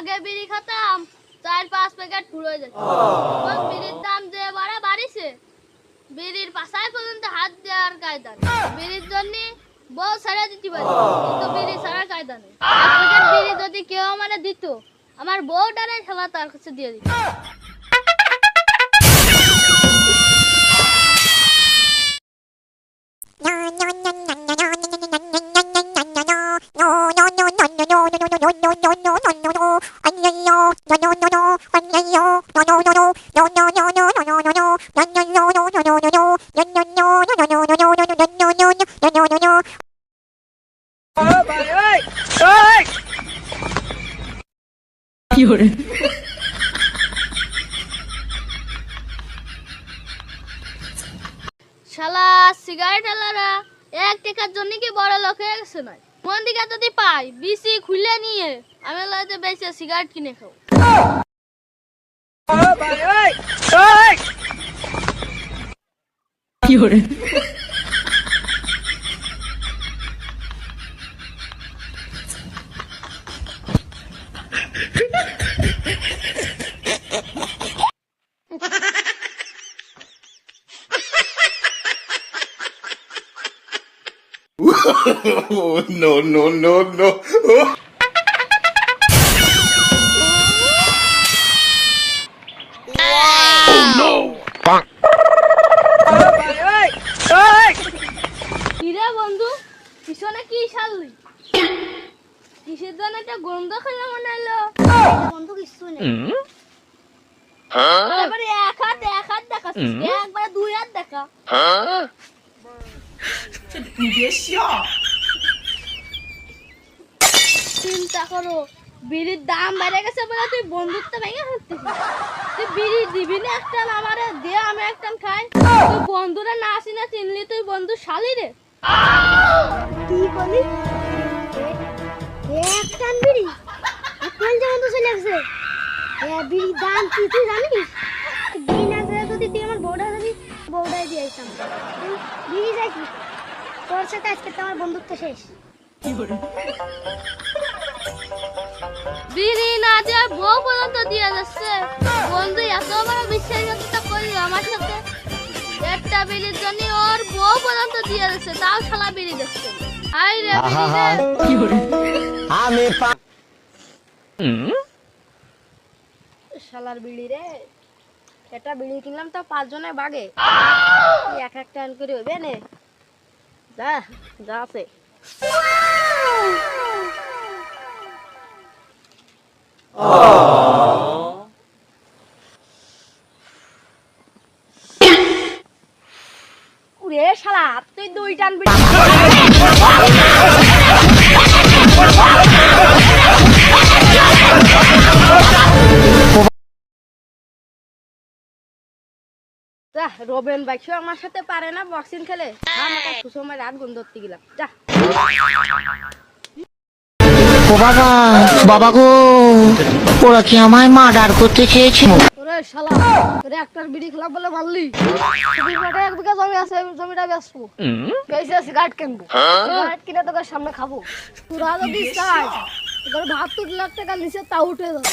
আগে বিড়ি খেতাম চার পাঁচ প্যাকেট পুরো যেত। বিড়ির দাম যে বাড়া বাড়িছে বিড়ির পাশায় পর্যন্ত হাত দেওয়ার কায়দা বিড়ির জন্য বউ ছেড়ে দিতে পারি কিন্তু বিড়ি ছাড়ার কায়দা নেই। বিড়ি যদি কেউ মানে দিত আমার বউটারে খেলা তার কাছে দিয়ে দিত। শালা সিগারেট আলারা এক টাকার জন্য কি বড় লোক হয়ে গেছে নয় মন দিকে যদি পাই? বিসি খুলে নিয়ে। আমি লাগে বেশি সিগারেট কিনে খাও Oh, no, no, no, no. বন্ধু পিছনে কি শাললি কিসের জন্য একটা গন্ধ খেলে মনে হলো? বন্ধু কিছু নেই। এবারে এক হাত এক হাত দেখা একবার দুই হাত দেখা। চিন্তা করো বিড়ির দাম বেড়ে গেছে বলে তুই বন্ধুত্ব ভেঙে ফেলতিস তুই বিড়ি দিবি না একটা আমারে দে আমি একটা খাই। তুই বন্ধুরা না আসি না চিনলি তুই বন্ধু শালি রে। কি বলি? একটান বিড়ি? কোন যেমন তো চলে গেছে বিড়ির দাম কি তুই জানিস? বিড়ি না করে যদি তুই আমার বউটা যাবি দিয়ে আসতাম। তুই বিড়ি যাই তোর সাথে আজকে তো আমার বন্ধুত্ব শেষ। বিড়ি না দিয়ে বউ পর্যন্ত দিয়ে যাচ্ছে। বন্ধু এত বড় বিশ্বাসঘাতকতা করল আমার সাথে? একটা বিড়ির জন্য ওর বউ পর্যন্ত দিয়ে যাচ্ছে তাও শালা বিড়ি দিচ্ছে। আই রে আমি শালার বিড়ি রে। একটা বিড়ি কিনলাম তো পাঁচজনের বাগে। এক একটা আন করে হবে নে যা যা আছে। উরে শালা, তুই দুই টান বিড়ি যা রবেন বাইকশো আমার সাথে পারে না বক্সিং খেলে। আমাকে সুষমায় রাত গুণ ধরতে গেলাম। যা। ও বাবা বাবা গো ওরা কি আমায় মার্ডার করতে চেয়েছিল ওরে শালা তোরে একটার বিড়ি খেলা বলে মারলি। এক বিঘা জমি আছে জমিটা বেচবো। বেচে সিগারেট কিনবো। সিগারেট কিনে তোকে সামনে খাব। তোরা যদি চাই। তোর বাহাত্তর লাখ টাকা নিচে তা উঠে যাবে।